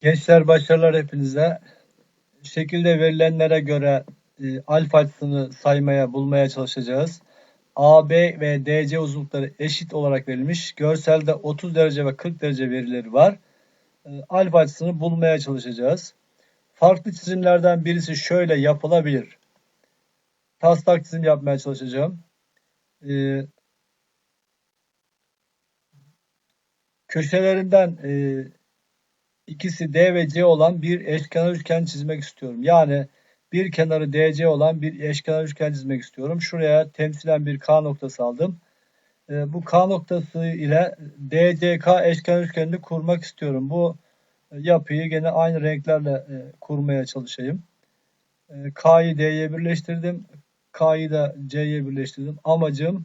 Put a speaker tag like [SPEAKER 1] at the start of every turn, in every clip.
[SPEAKER 1] Gençler başarılar hepinize. Şekilde verilenlere göre e, alfa açısını saymaya, bulmaya çalışacağız. AB ve DC uzunlukları eşit olarak verilmiş. Görselde 30 derece ve 40 derece verileri var. E, alfa açısını bulmaya çalışacağız. Farklı çizimlerden birisi şöyle yapılabilir. Taslak çizim yapmaya çalışacağım. E, köşelerinden e, ikisi D ve C olan bir eşkenar üçgen çizmek istiyorum. Yani bir kenarı DC olan bir eşkenar üçgen çizmek istiyorum. Şuraya temsilen bir K noktası aldım. E, bu K noktası ile DCK eşkenar üçgenini kurmak istiyorum. Bu yapıyı gene aynı renklerle e, kurmaya çalışayım. E, K'yı D'ye birleştirdim. K'yı da C'ye birleştirdim. Amacım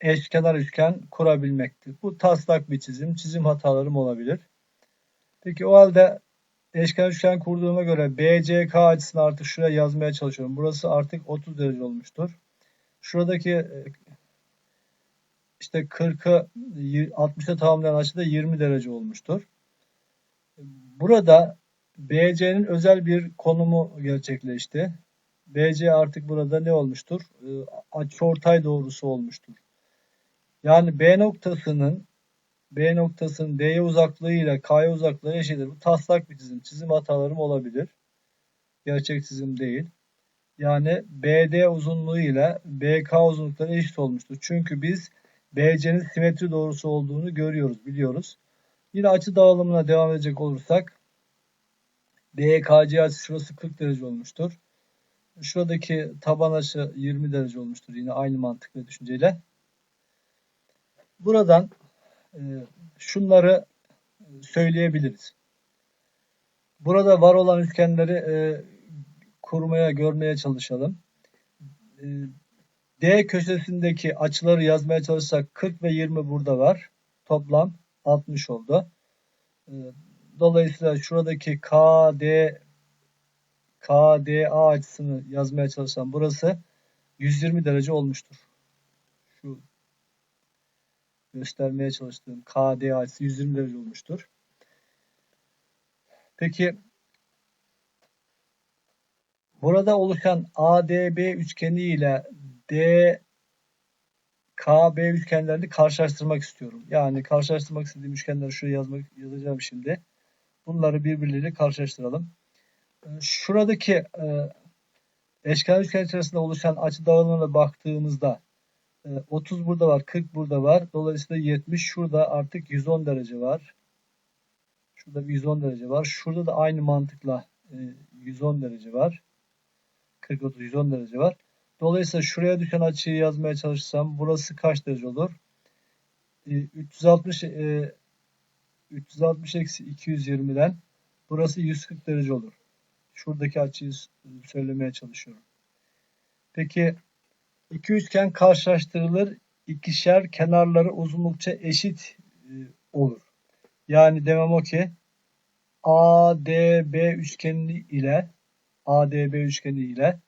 [SPEAKER 1] eşkenar üçgen kurabilmektir. Bu taslak bir çizim. Çizim hatalarım olabilir. Peki o halde eşkenar üçgen kurduğuma göre BCK açısını artık şuraya yazmaya çalışıyorum. Burası artık 30 derece olmuştur. Şuradaki e, işte 40'ı 60'a tamamlayan açıda 20 derece olmuştur. Burada BC'nin özel bir konumu gerçekleşti. BC artık burada ne olmuştur? E, açıortay doğrusu olmuştur. Yani B noktasının B noktasının D'ye uzaklığı ile K'ya uzaklığı eşittir. Bu taslak bir çizim. Çizim hatalarım olabilir. Gerçek çizim değil. Yani BD uzunluğu ile BK uzunlukları eşit olmuştur. Çünkü biz BC'nin simetri doğrusu olduğunu görüyoruz, biliyoruz. Yine açı dağılımına devam edecek olursak BKC açısı şurası 40 derece olmuştur. Şuradaki taban açı 20 derece olmuştur. Yine aynı mantık ve düşünceyle. Buradan şunları söyleyebiliriz. Burada var olan üçgenleri e, kurmaya, görmeye çalışalım. E, D köşesindeki açıları yazmaya çalışsak 40 ve 20 burada var. Toplam 60 oldu. Dolayısıyla şuradaki KD KDA açısını yazmaya çalışsam burası 120 derece olmuştur. Şu göstermeye çalıştığım KD açısı 120 derece olmuştur. Peki burada oluşan ADB üçgeni ile DKB üçgenlerini karşılaştırmak istiyorum. Yani karşılaştırmak istediğim üçgenleri şuraya yazmak yazacağım şimdi. Bunları birbirleriyle karşılaştıralım. Şuradaki e, eşkenar üçgen içerisinde oluşan açı dağılımına baktığımızda 30 ee, burada var, 40 burada var. Dolayısıyla 70 şurada artık 110 derece var. Şurada bir 110 derece var. Şurada da aynı mantıkla 110 e, derece var. 40 30 110 derece var. Dolayısıyla şuraya düşen açıyı yazmaya çalışsam burası kaç derece olur? 360 360 eksi 220'den burası 140 derece olur. Şuradaki açıyı söylemeye çalışıyorum. Peki İki üçgen karşılaştırılır. İkişer kenarları uzunlukça eşit e, olur. Yani demem o ki ADB üçgeni ile ADB üçgeni ile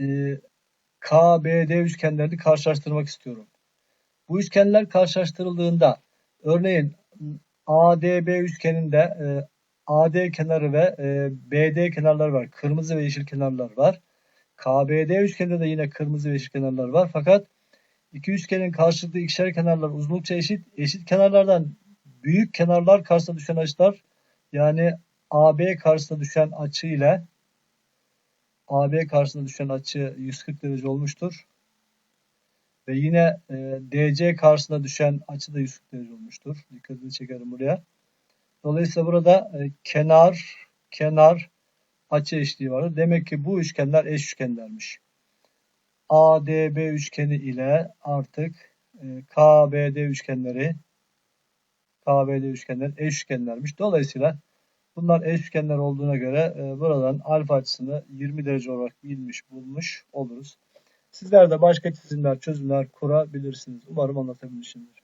[SPEAKER 1] e, KBD üçgenlerini karşılaştırmak istiyorum. Bu üçgenler karşılaştırıldığında örneğin ADB üçgeninde e, AD kenarı ve e, BD kenarları var. Kırmızı ve yeşil kenarlar var. KBD üçgeninde de yine kırmızı ve yeşil kenarlar var. Fakat iki üçgenin karşılıklı ikişer kenarlar uzunlukça eşit. Eşit kenarlardan büyük kenarlar karşısına düşen açılar yani AB karşısına düşen açı ile AB karşısına düşen açı 140 derece olmuştur. Ve yine e, DC karşısına düşen açı da 140 derece olmuştur. Dikkatini çekerim buraya. Dolayısıyla burada e, kenar, kenar, açı eşliği vardır. Demek ki bu üçgenler eş üçgenlermiş. ADB üçgeni ile artık e, KBD üçgenleri KBD üçgenler eş üçgenlermiş. Dolayısıyla bunlar eş üçgenler olduğuna göre e, buradan alfa açısını 20 derece olarak bilmiş bulmuş oluruz. Sizler de başka çizimler, çözümler kurabilirsiniz. Umarım anlatabilmişimdir.